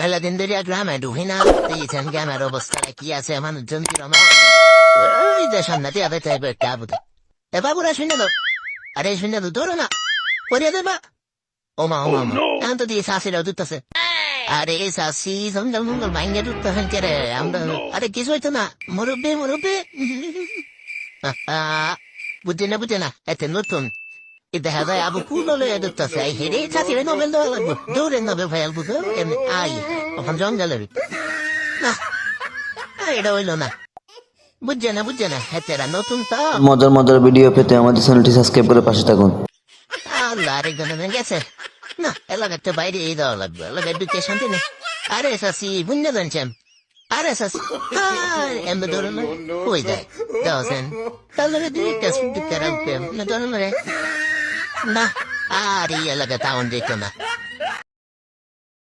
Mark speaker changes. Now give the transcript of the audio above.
Speaker 1: দিন ধরে গ্রামে ঢুকি না দিয়েছেন গ্রামের অবস্থা কি আছে মানুষজন কিরম ওই যে সামনে দিয়ে আবে চাইবে একটা আবুদে এ বাবুরা শুনে দাও আরে শুনে দাও ধরো না পরিয়ে দেবা ওমা ওমা এখন তো দিয়ে শাশিরাও দুটতেছে আরে শাশি সন্ধ্যা মঙ্গল ভাঙ্গে দুটতেছেন কে রে আমরা আরে কিছু হইতো না মুরব্বী মুরব্বী বুঝে না বুঝে না এতে নতুন এ দেখা যায় আবু কুলো লয়ে দুটতেছে এই হেরে শাশিরে নোবেল দেওয়া লাগবো দৌড়ে নোবেল ভাই আলবু আই ওখান জঙ্গলের না আ, এটা হইল না বুঝছে না বুঝছে না হেতেরা নতুন তো
Speaker 2: মজার মজার ভিডিও পেতে আমাদের চ্যানেলটি সাবস্ক্রাইব করে পাশে থাকুন।
Speaker 1: আল্লাহ আরেকজনে গেছে। না এলাকাতে বাইরে এই দেওয়া লাগবে। এলাকায় ঢুকে শান্তি নেই আরে শাসি বুঝতে জানছেন আরে শাসি এমনি ধরুন ওই দেয় দেওয়াছেন তাহলে দুই একটা সুযোগ রাখবে না ধরুন রে না আর